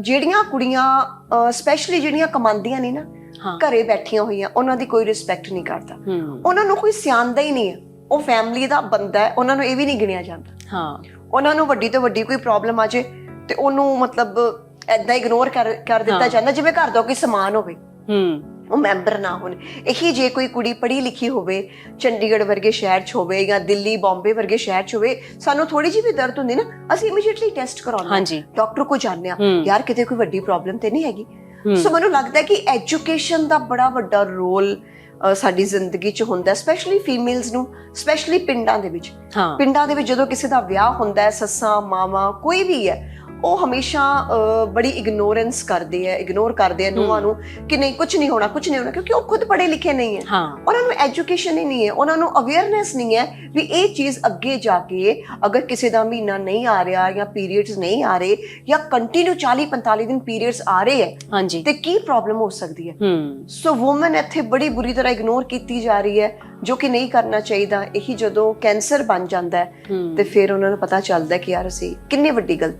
ਜਿਹੜੀਆਂ ਕੁੜੀਆਂ ਸਪੈਸ਼ਲੀ ਜਿਹੜੀਆਂ ਕਮਾਉਂਦੀਆਂ ਨਹੀਂ ਨਾ ਹਾਂ। ਘਰੇ ਬੈਠੀਆਂ ਹੋਈਆਂ ਉਹਨਾਂ ਦੀ ਕੋਈ ਰਿਸਪੈਕਟ ਨਹੀਂ ਕਰਦਾ। ਉਹਨਾਂ ਨੂੰ ਕੋਈ ਸਿਆਣਦਾ ਹੀ ਨਹੀਂ ਹੈ। ਉਹ ਫੈਮਿਲੀ ਦਾ ਬੰਦਾ ਹੈ ਉਹਨਾਂ ਨੂੰ ਇਹ ਵੀ ਨਹੀਂ ਗਿਣਿਆ ਜਾਂਦਾ। ਹਾਂ। ਉਹਨਾਂ ਨੂੰ ਵੱਡੀ ਤੋਂ ਵੱਡੀ ਕੋਈ ਪ੍ਰੋਬਲਮ ਆ ਜੇ ਤੇ ਉਹਨੂੰ ਮਤਲਬ ਐਦਾਂ ਇਗਨੋਰ ਕਰ ਕਰ ਦਿੱਤਾ। ਜਾਂਦਾ ਜਿਵੇਂ ਘਰ ਦਾ ਕੋਈ ਸਮਾਨ ਹੋਵੇ। ਹੂੰ। ਉਹ ਮੈਂਬਰ ਨਾ ਹੋਣ। ਇਹੀ ਜੇ ਕੋਈ ਕੁੜੀ ਪੜ੍ਹੀ ਲਿਖੀ ਹੋਵੇ ਚੰਡੀਗੜ੍ਹ ਵਰਗੇ ਸ਼ਹਿਰ 'ਚ ਹੋਵੇ ਜਾਂ ਦਿੱਲੀ ਬੰਬੇ ਵਰਗੇ ਸ਼ਹਿਰ 'ਚ ਹੋਵੇ ਸਾਨੂੰ ਥੋੜੀ ਜਿਹੀ ਵੀ ਦਰਦ ਹੁੰਦੀ ਨਾ ਅਸੀਂ ਇਮੀਡੀਏਟਲੀ ਟੈਸਟ ਕਰਾਉਂਦੇ ਹਾਂ। ਡਾਕਟਰ ਕੋ ਹਾਂ। ਹੂੰ। ਯਾਰ ਕਿਤੇ ਕੋਈ ਵੱਡੀ ਪ੍ਰੋਬਲਮ ਤੇ ਨਹੀਂ ਹੈਗੀ। ਸੋ ਮੈਨੂੰ ਲੱਗਦਾ ਕਿ ਐਜੂਕੇਸ਼ਨ ਦਾ ਬੜਾ ਵੱਡਾ ਰੋਲ ਸਾਡੀ ਜ਼ਿੰਦਗੀ 'ਚ ਹੁੰਦਾ ਸਪੈਸ਼ਲੀ ਫੀਮੇਲਸ ਨੂੰ ਸਪੈਸ਼ਲੀ ਪਿੰਡਾਂ ਦੇ ਵਿੱਚ। ਹਾਂ। ਪਿੰਡਾਂ ਦੇ ਵਿੱਚ ਜਦੋਂ ਕਿਸੇ ਦਾ ਵਿਆਹ ਹੁੰਦਾ ਹੈ ਸੱਸਾਂ ਮਾਵਾਂ ਕੋਈ ਵੀ ਹੈ ਉਹ ਹਮੇਸ਼ਾ ਬੜੀ ਇਗਨੋਰੈਂਸ ਕਰਦੇ ਆ ਇਗਨੋਰ ਕਰਦੇ ਆ ਨੂੰਹਾਂ ਨੂੰ ਕਿ ਨਹੀਂ ਕੁਝ ਨਹੀਂ ਹੋਣਾ ਕੁਝ ਨਹੀਂ ਹੋਣਾ ਕਿਉਂਕਿ ਉਹ ਖੁਦ ਪੜ੍ਹੇ ਲਿਖੇ ਨਹੀਂ ਹੈ। ਉਹਨਾਂ ਨੂੰ ਐਜੂਕੇਸ਼ਨ ਹੀ ਨਹੀਂ ਹੈ ਉਹਨਾਂ ਨੂੰ ਅਵੇਅਰਨੈਸ ਨਹੀਂ ਹੈ ਵੀ ਇਹ ਚੀਜ਼ ਅੱਗੇ ਜਾ ਕੇ ਅਗਰ ਕਿਸੇ ਦਾ ਮਹੀਨਾ ਨਹੀਂ ਆ ਰਿਹਾ ਜਾਂ ਪੀਰੀਅਡਸ ਨਹੀਂ ਆ ਰਹੇ ਜਾਂ ਕੰਟੀਨਿਊ 40 45 ਦਿਨ ਪੀਰੀਅਡਸ ਆ ਰਹੇ ਹੈ ਹਾਂਜੀ। ਤੇ ਕੀ ਪ੍ਰੋਬਲਮ ਹੋ ਸਕਦੀ ਹੈ? ਸੋ ਔਮਨ ਇੱਥੇ ਬੜੀ ਬੁਰੀ ਤਰ੍ਹਾਂ ਇਗਨੋਰ ਕੀਤੀ ਜਾ ਰਹੀ ਹੈ ਜੋ ਕਿ ਨਹੀਂ ਕਰਨਾ ਚਾਹੀਦਾ ਇਹੀ ਜਦੋਂ ਕੈਂਸਰ ਬਣ ਜਾਂਦਾ ਹੈ ਤੇ ਫਿਰ ਉਹਨਾਂ ਨੂੰ ਪਤਾ ਚੱਲਦਾ ਕਿ ਯਾਰ ਅਸੀਂ ਕਿੰਨੀ ਵੱਡੀ ਗਲਤੀ